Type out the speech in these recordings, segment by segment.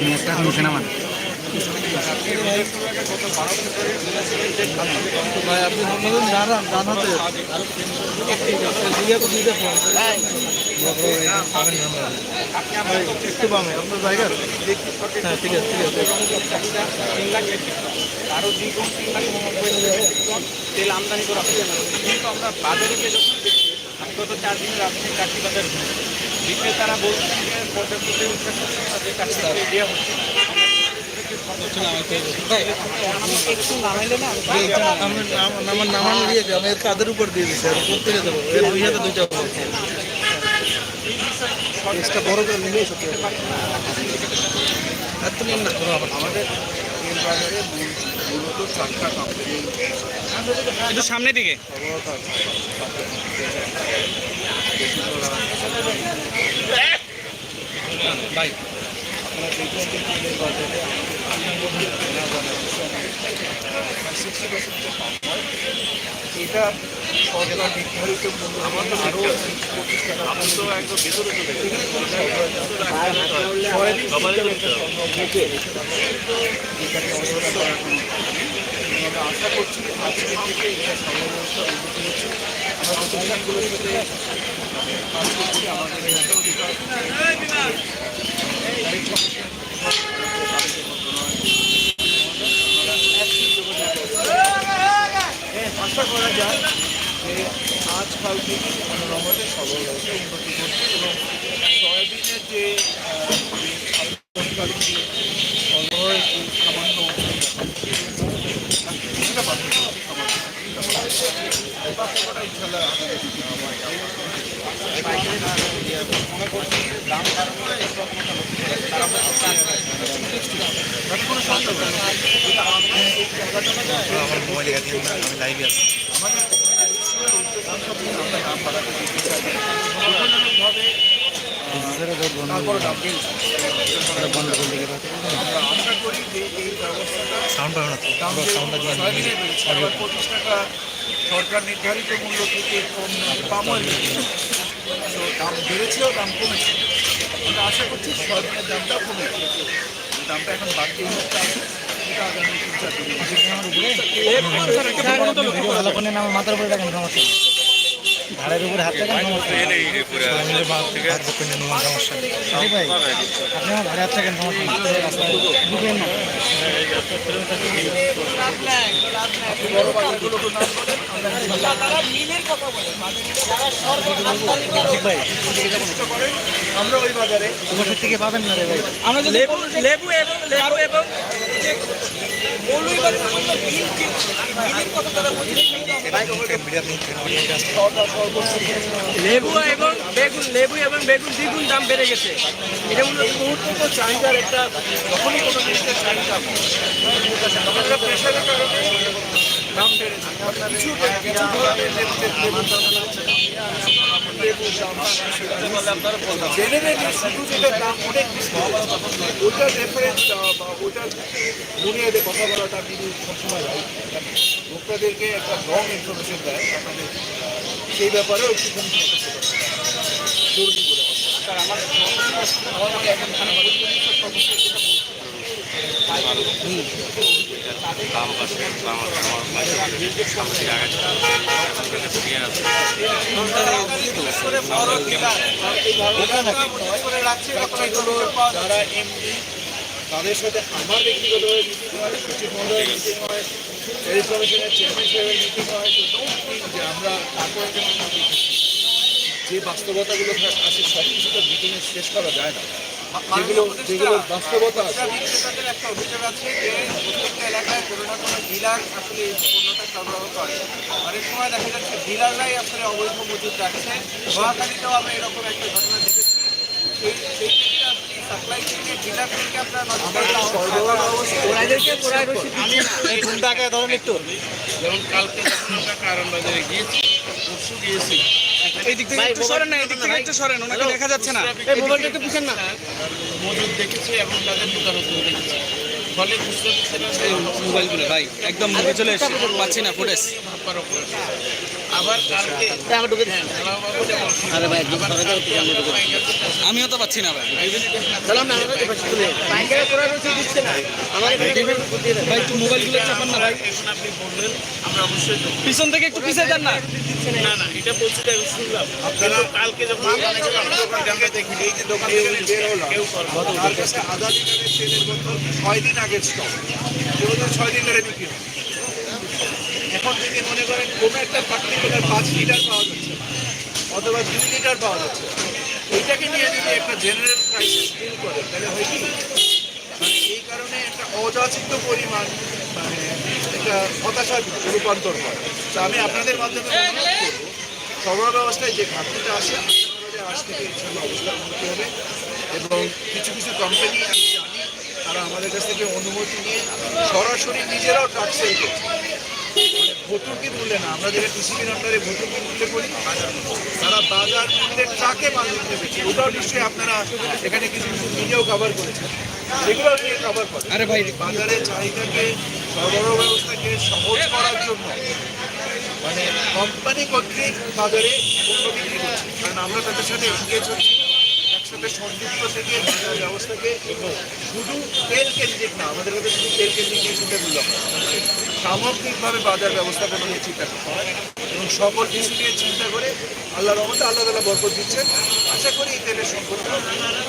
ভাই আপনি একটা নিচে নামান আপনি তো আরও দ্বিগুণ তিন লাখ তেল আমদানি করা কিন্তু আমরা? বাজারে গিয়ে যখন দেখছি গত চার দিন রাজধানী কাঠি বাজার বিক্রেতারা বলছেন যে পর্যাপ্ত দেওয়া হচ্ছে। আমার নাম আমার নামানো দিয়েছে আমি কাদের উপর দিয়ে দিচ্ছি আর উপর থেকে দেবো এর দুই হাতে দুইটা বড় করে নিলেই সত্যি এত নিন না আবার আমাদের একটু সামনে দিকে। ভাই আপনারা সিক্সটি পার্সেন্ট কম হয় এটা সরকার নির্ধারিত মূল্য আরও আশা করছি আজকে থেকে এটা করছি আমাদের একটা অধিকার আশা করা যায় যে আজকাল থেকে রহমতে সবল ব্যবসা উন্নতি করছে এবং সয়াবিনের যে সামান্য আমরা মোবাইল আমি লাইভে আছি। আমাদের সরকার নির্ধারিত মূল্য থেকে কম বেড়েছে। দাম বেড়েছেও দাম কমেছে আমরা আশা করছি সরকারের দামটা কমেছে দামটা এখন বাড়তি হচ্ছে এটা আগামী তিন চার দিনের মধ্যে ভালো ফোনে আমার মাথার উপরে রাখেন সমস্যা ঘাড়ের উপরে হাত সমস্যা ভাই আপনি আমার ঘাড়ে নাম থেকে পাবেন না রে ভাই লেবু এবং লেবু এবং লেবু এবং বেগুন, লেবু এবং বেগুন দ্বিগুণ দাম বেড়ে গেছে। এটা মূলত মুহূর্ত চাহিদার একটা, যখনই কোনো জিনিসের চাহিদা দাম বেড়েছে কিছু কিছু ধরনের জেনারেলি শুধু যেটা দাম অনেক ওটার রেফারেন্স কথা বলাটা কিন্তু সবসময় রাইট ভোক্তাদেরকে একটা রং ইনফরমেশন দেয় সেই ব্যাপারেও সতর্ক থাকা জরুরি বলে আমার আমার যারা এমডি তাদের সাথে আমার ব্যক্তিগতভাবে মিটিং হয় সচিব মহোদয়ের মিটিং হয় কমিশনের চেয়ারম্যান সাহেবের মিটিং হয় যে আমরা তারপরে যে বাস্তবতাগুলো আছে সব কিছু তো মিটিংয়ে শেষ করা যায় না। যেগুলো যেগুলো বাস্তবতা আছে একটা অভিযোগ আছে যে প্রত্যেকটা এলাকায় কোনো না কোনো ডিলার আসলে এই পণ্যটা সরবরাহ করে। অনেক সময় দেখা যাচ্ছে ডিলাররাই আসলে অবৈধ মজুদ রাখছে। মহাকালীতেও আমরা এরকম একটা ঘটনা দেখেছি। সেই সেই ক্ষেত্রে আপনি সাপ্লাই চেইনের ডিলারদেরকে আপনারা ঘুমটাকে ধরেন একটু। যেমন কালকে আমরা কারণ বাজারে গিয়েছি পরশু গিয়েছি এই দিক থেকে একটু সরেন না এই দিক থেকে একটু সরেন ওনাকে দেখা যাচ্ছে না। এই মোবাইলটা একটু পিছন না। মজুদ দেখেছি এবং তাদের দোকানও দেখেছি। ফলে মোবাইলগুলো ভাই একদম মুখে চলে এসেছে পাচ্ছি না ফুটেজ আবার আমিও তো পাচ্ছি না ভাই। ভাই একটু মোবাইলগুলো চাপান না ভাই। আমরা অবশ্যই পিছন থেকে একটু পিছিয়ে যান না। না না এটা বলছি আমি শুনলাম। কালকে যখন দেখি এই যে দোকান থেকে বের হলো কেউ করবে তার কাছে আধা লিটারের তেলের বোতল ছয় দিন আগের স্টক তো ছয় দিন ধরে বিক্রি। এখন যদি মনে করেন কোনো একটা পার্টিকুলার পাঁচ লিটার পাওয়া যাচ্ছে। অথবা দুই লিটার পাওয়া যাচ্ছে। এইটাকে নিয়ে যদি একটা জেনারেল ক্রাইসিস ফিল করে তাহলে হয় কি মানে এই কারণে একটা অযাচিত পরিমাণ মানে একটা হতাশার রূপান্তর হয়। তো আমি আপনাদের মাধ্যমে অনুরোধ ব্যবস্থায় যে ঘাটতিটা আসে আজ থেকে ইনশাল্লাহ অবস্থা উন্নতি হবে। এবং কিছু কিছু কোম্পানি আমি তারা আমাদের কাছ থেকে অনুমতি নিয়ে সরাসরি নিজেরাও ট্রাক সেল করছে ভর্তুকি মূল্যে না? আমরা যেটা টিসিবির আন্ডারে ভর্তুকি মূল্যে করি তারা বাজার মূল্যে ট্রাকে মাল নিতে পেরেছে ওটাও নিশ্চয়ই আপনারা এখানে কিছু কিছু নিজেও কভার করেছেন। সেগুলো নিয়ে কভার করে আরে ভাই বাজারে চাহিদাকে সরবরাহ ব্যবস্থাকে সহজ করার জন্য মানে কোম্পানি কর্তৃক বাজারে পণ্য বিক্রি করছে। কারণ আমরা তাদের সাথে এঙ্গেজ হচ্ছি। একসাথে সংযুক্ত থেকে ব্যবস্থাকে শুধু তেল কেন্দ্রিক না আমাদের কাছে শুধু তেল কেন্দ্রিক এই চিন্তাগুলো না। সামগ্রিকভাবে বাজার ব্যবস্থাপনা নিয়ে চিন্তা করতে এবং সকল কিছু নিয়ে চিন্তা করে আল্লাহ রহমতে আল্লাহ তালা বরকত দিচ্ছেন আশা করি এই তেলের সংকটটা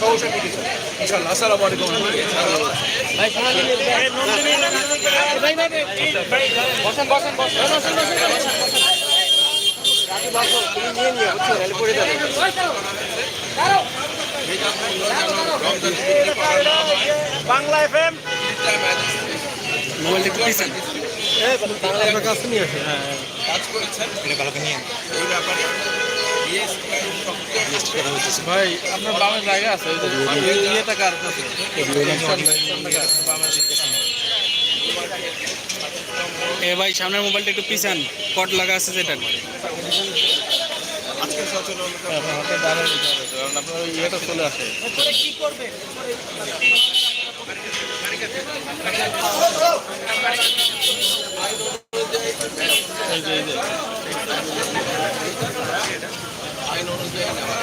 সহসা কেটে যাবে ইনশাল্লাহ আসসালামু আলাইকুম রহমতুল্লাহ বাংলা এফএম। মোবাইলটা একটু পিছন আপনার কাছে নিয়ে আসেন কাজ করেছেন এটা ভালো নিয়ে এই ব্যাপারে ভাই আপনার বামের জায়গা আছে ইয়েটা কার কাছে? এ ভাই সামনের মোবাইলটা একটু পিছান কট লাগা আছে যেটা। আজকে দিতে হবে তো, কারণ আপনার ওই ইয়েটা চলে আসে এই যে এই যে আইন অনুযায়ী নেওয়া